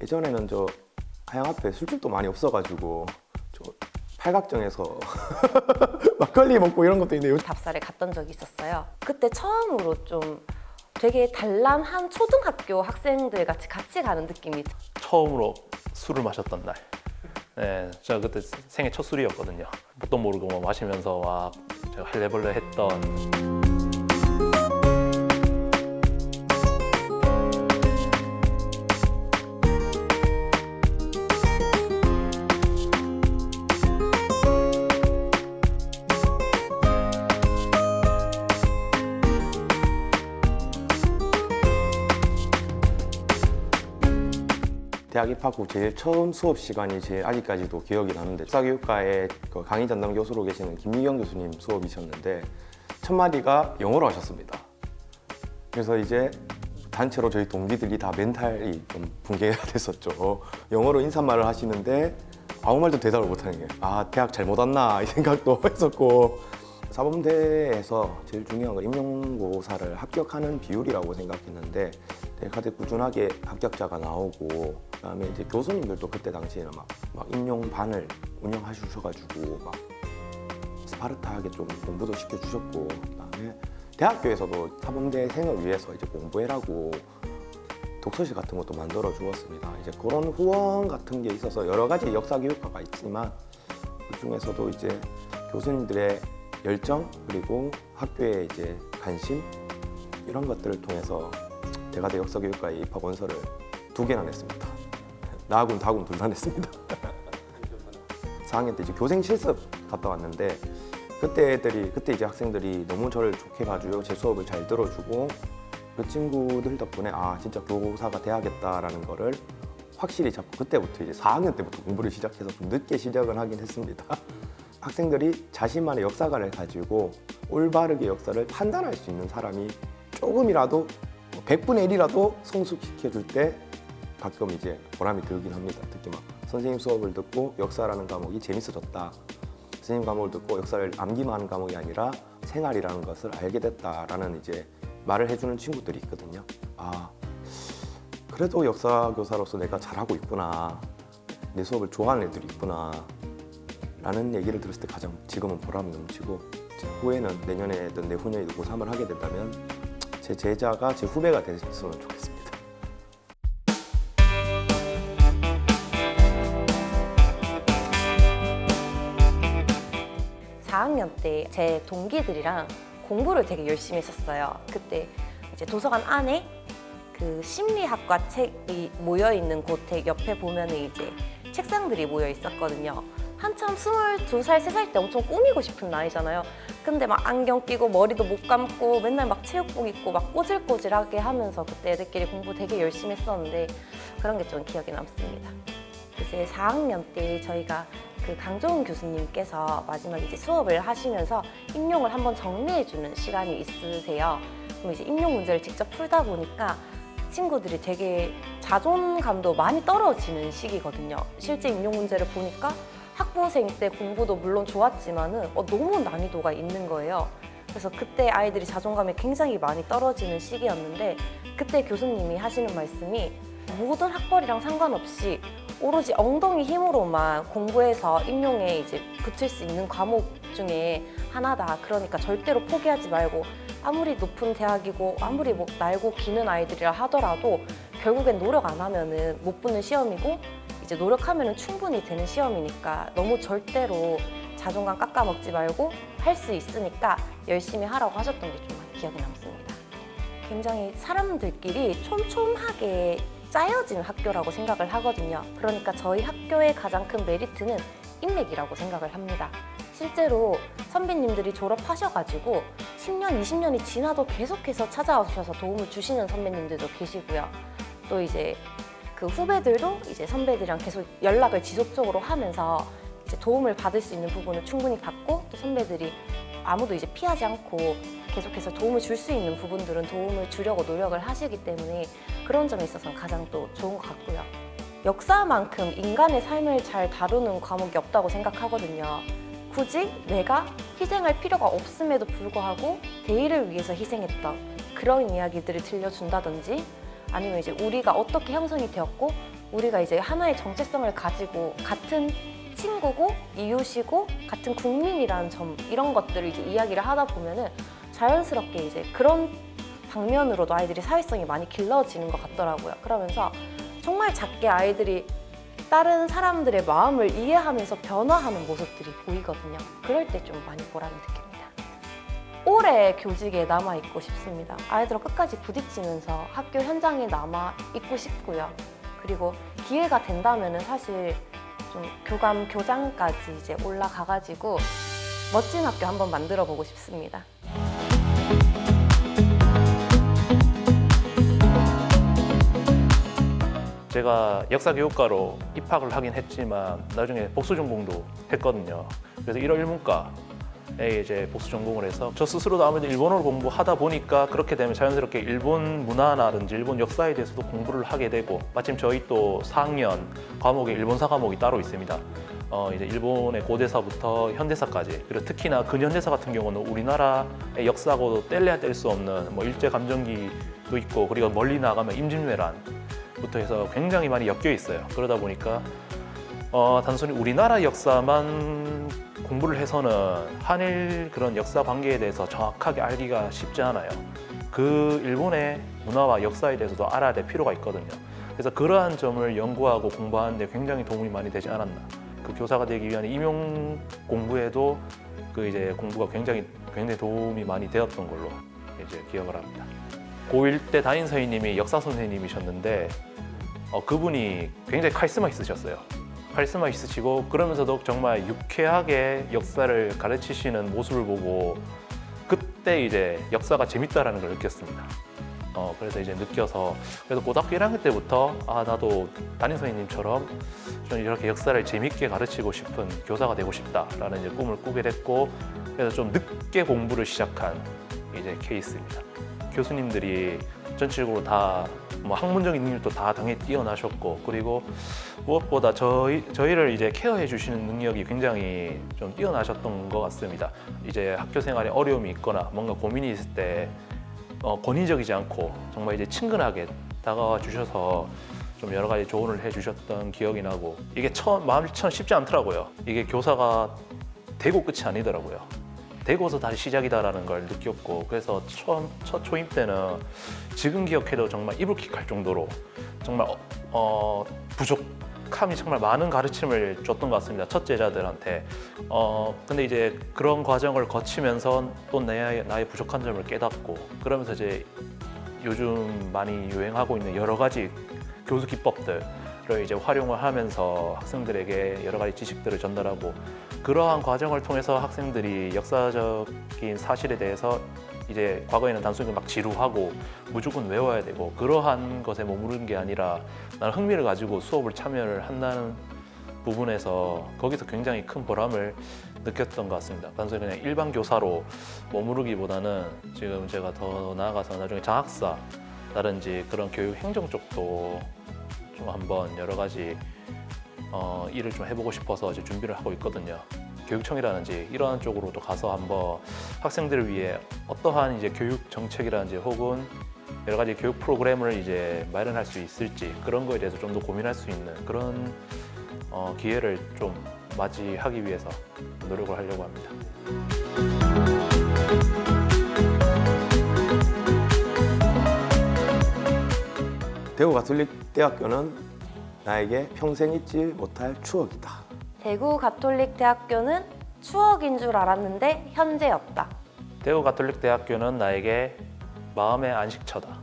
예전에는 저 하영 앞에 술집도 많이 없어가지고 저 팔각정에서 막걸리 먹고 이런 것도 있는데 요즘 답사를 갔던 적이 있었어요. 그때 처음으로 좀 되게 단란한 초등학교 학생들 같이 같이 가는 느낌이 처음으로 술을 마셨던 날. 네, 제가 그때 생애 첫 술이었거든요. 뭣도 모르고 뭐 마시면서 막 제가 할래벌레 했던 대학 입학 후 제일 처음 수업 시간이 제일 아직까지도 기억이 나는데 역사교육과의 그 강의 전담 교수로 계시는 김미경 교수님 수업이셨는데 첫 마디가 영어로 하셨습니다. 그래서 이제 단체로 저희 동기들이 다 멘탈이 좀 붕괴가 됐었죠. 영어로 인사말을 하시는데 아무 말도 대답을 못하는 게 아 대학 잘못 왔나 이 생각도 했었고 사범대에서 제일 중요한 건 임용고사를 합격하는 비율이라고 생각했는데 대가대 꾸준하게 합격자가 나오고 그다음에 이제 교수님들도 그때 당시에는 막, 막 임용반을 운영하셔가지고 막 스파르타하게 좀 공부도 시켜주셨고 그다음에 대학교에서도 사범대생을 위해서 이제 공부해라고 독서실 같은 것도 만들어 주었습니다. 이제 그런 후원 같은 게 있어서 여러 가지 역사 교육과가 있지만 그 중에서도 이제 교수님들의 열정 그리고 학교의 이제 관심 이런 것들을 통해서 대가대 역사 교육과에 입학 원서를 두 개나 냈습니다. 나하고는 다하고는 둘 다 냈습니다. 4학년 때 이제 교생 실습 갔다 왔는데 그때 애들이 그때 이제 학생들이 너무 저를 좋게 봐주고 제 수업을 잘 들어주고 그 친구들 덕분에 아 진짜 교사가 돼야겠다라는 거를 확실히 잡고 그때부터 이제 4학년 때부터 공부를 시작해서 좀 늦게 시작을 하긴 했습니다. 학생들이 자신만의 역사관을 가지고 올바르게 역사를 판단할 수 있는 사람이 조금이라도 100분의 1이라도 성숙시켜 줄 때 가끔 이제 보람이 들긴 합니다. 특히 막 선생님 수업을 듣고 역사라는 과목이 재밌어졌다. 선생님 과목을 듣고 역사를 암기만 하는 과목이 아니라 생활이라는 것을 알게 됐다라는 이제 말을 해주는 친구들이 있거든요. 아, 그래도 역사 교사로서 내가 잘하고 있구나. 내 수업을 좋아하는 애들이 있구나. 라는 얘기를 들었을 때 가장 지금은 보람이 넘치고 제 후에는 내년에든 내후년에도 고3을 하게 된다면 제 제자가 제 후배가 됐으면 좋겠습니다. 사 학년 때 제 동기들이랑 공부를 되게 열심히 했었어요. 그때 이제 도서관 안에 그 심리학과 책이 모여 있는 곳에 옆에 보면은 이제 책상들이 모여 있었거든요. 한참 22살, 3살 때 엄청 꾸미고 싶은 나이잖아요. 근데 막 안경 끼고 머리도 못 감고 맨날 막 체육복 입고 막 꼬질꼬질하게 하면서 그때 애들끼리 공부 되게 열심히 했었는데 그런 게 좀 기억에 남습니다. 이제 4학년 때 저희가 그 강종훈 교수님께서 마지막 이제 수업을 하시면서 임용을 한번 정리해주는 시간이 있으세요. 그럼 이제 임용 문제를 직접 풀다 보니까 친구들이 되게 자존감도 많이 떨어지는 시기거든요. 실제 임용 문제를 보니까 학부생 때 공부도 물론 좋았지만은 어, 너무 난이도가 있는 거예요. 그래서 그때 아이들이 자존감이 굉장히 많이 떨어지는 시기였는데 그때 교수님이 하시는 말씀이 모든 학벌이랑 상관없이 오로지 엉덩이 힘으로만 공부해서 임용에 이제 붙을 수 있는 과목 중에 하나다. 그러니까 절대로 포기하지 말고 아무리 높은 대학이고 아무리 뭐 날고 기는 아이들이라 하더라도 결국엔 노력 안 하면은 못 붙는 시험이고 이제 노력하면은 충분히 되는 시험이니까 너무 절대로 자존감 깎아먹지 말고 할 수 있으니까 열심히 하라고 하셨던 게 좀 기억에 남습니다. 굉장히 사람들끼리 촘촘하게 짜여진 학교라고 생각을 하거든요. 그러니까 저희 학교의 가장 큰 메리트는 인맥이라고 생각을 합니다. 실제로 선배님들이 졸업하셔가지고 10년, 20년이 지나도 계속해서 찾아오셔서 도움을 주시는 선배님들도 계시고요. 또 이제 그 후배들도 이제 선배들이랑 계속 연락을 지속적으로 하면서 이제 도움을 받을 수 있는 부분을 충분히 받고 또 선배들이 아무도 이제 피하지 않고 계속해서 도움을 줄 수 있는 부분들은 도움을 주려고 노력을 하시기 때문에 그런 점에 있어서는 가장 또 좋은 것 같고요. 역사만큼 인간의 삶을 잘 다루는 과목이 없다고 생각하거든요. 굳이 내가 희생할 필요가 없음에도 불구하고 대의를 위해서 희생했던 그런 이야기들을 들려준다든지 아니면 이제 우리가 어떻게 형성이 되었고 우리가 이제 하나의 정체성을 가지고 같은 친구고 이웃이고 같은 국민이라는 점 이런 것들을 이제 이야기를 하다 보면은 자연스럽게 이제 그런 방면으로도 아이들이 사회성이 많이 길러지는 것 같더라고요. 그러면서 정말 작게 아이들이 다른 사람들의 마음을 이해하면서 변화하는 모습들이 보이거든요. 그럴 때 좀 많이 보람을 느낍니다. 오래 교직에 남아 있고 싶습니다. 아이들과 끝까지 부딪히면서 학교 현장에 남아 있고 싶고요. 그리고 기회가 된다면은 사실 좀 교감 교장까지 이제 올라가가지고 멋진 학교 한번 만들어 보고 싶습니다. 제가 역사 교육과로 입학을 하긴 했지만 나중에 복수 전공도 했거든요. 그래서 1월 1문과 에 이제 복수 전공을 해서 저 스스로도 아무래도 일본어를 공부하다 보니까 그렇게 되면 자연스럽게 일본 문화라든지 일본 역사에 대해서도 공부를 하게 되고 마침 저희 또 4학년 과목에 일본사 과목이 따로 있습니다. 어, 이제 일본의 고대사부터 현대사까지 그리고 특히나 근현대사 같은 경우는 우리나라의 역사하고도 뗄래야 뗄 수 없는 뭐 일제 감정기도 있고 그리고 멀리 나가면 임진왜란 부터 해서 굉장히 많이 엮여 있어요. 그러다 보니까 어, 단순히 우리나라 역사만 공부를 해서는 한일 그런 역사 관계에 대해서 정확하게 알기가 쉽지 않아요. 그 일본의 문화와 역사에 대해서도 알아야 될 필요가 있거든요. 그래서 그러한 점을 연구하고 공부하는데 굉장히 도움이 많이 되지 않았나. 그 교사가 되기 위한 임용 공부에도 그 이제 공부가 굉장히 굉장히 도움이 많이 되었던 걸로 이제 기억을 합니다. 고1 때 담임 선생님이 역사 선생님이셨는데 어, 그분이 굉장히 카리스마 있으셨어요. 카리스마 있으시고 그러면서도 정말 유쾌하게 역사를 가르치시는 모습을 보고 그때 이제 역사가 재밌다라는 걸 느꼈습니다. 어, 그래서 이제 느껴서 그래서 고등학교 1학년 때부터 아 나도 담임 선생님처럼 좀 이렇게 역사를 재밌게 가르치고 싶은 교사가 되고 싶다라는 이제 꿈을 꾸게 됐고 그래서 좀 늦게 공부를 시작한 이제 케이스입니다. 교수님들이 전체적으로 다 뭐 학문적인 능력도 다 당연히 뛰어나셨고 그리고 무엇보다 저희 저희를 이제 케어해 주시는 능력이 굉장히 좀 뛰어나셨던 것 같습니다. 이제 학교 생활에 어려움이 있거나 뭔가 고민이 있을 때 어, 권위적이지 않고 정말 이제 친근하게 다가와 주셔서 좀 여러 가지 조언을 해 주셨던 기억이 나고 이게 처음 마음이 참 쉽지 않더라고요. 이게 교사가 되고 끝이 아니더라고요. 되고서 다시 시작이다라는 걸 느꼈고 그래서 처음 첫 초임 때는 지금 기억해도 정말 이불킥할 정도로 정말 어, 어, 부족함이 정말 많은 가르침을 줬던 것 같습니다 첫 제자들한테. 어 근데 이제 그런 과정을 거치면서 또 내, 나의 부족한 점을 깨닫고 그러면서 이제 요즘 많이 유행하고 있는 여러 가지 교수 기법들 을 이제 활용을 하면서 학생들에게 여러 가지 지식들을 전달하고 그러한 과정을 통해서 학생들이 역사적인 사실에 대해서 이제 과거에는 단순히 막 지루하고 무조건 외워야 되고 그러한 것에 머무르는 게 아니라 나는 흥미를 가지고 수업을 참여를 한다는 부분에서 거기서 굉장히 큰 보람을 느꼈던 것 같습니다. 단순히 그냥 일반 교사로 머무르기보다는 지금 제가 더 나아가서 나중에 장학사 라든지 그런 교육 행정 쪽도 좀 한번 여러 가지 어, 일을 좀 해보고 싶어서 이제 준비를 하고 있거든요. 교육청이라든지 이러한 쪽으로도 가서 한번 학생들을 위해 어떠한 이제 교육 정책이라든지 혹은 여러 가지 교육 프로그램을 이제 마련할 수 있을지 그런 거에 대해서 좀 더 고민할 수 있는 그런 어, 기회를 좀 맞이하기 위해서 노력을 하려고 합니다. 대구 가톨릭 대학교는 나에게 평생 잊지 못할 추억이다. 대구 가톨릭 대학교는 추억인 줄 알았는데 현재였다. 대구 가톨릭 대학교는 나에게 마음의 안식처다.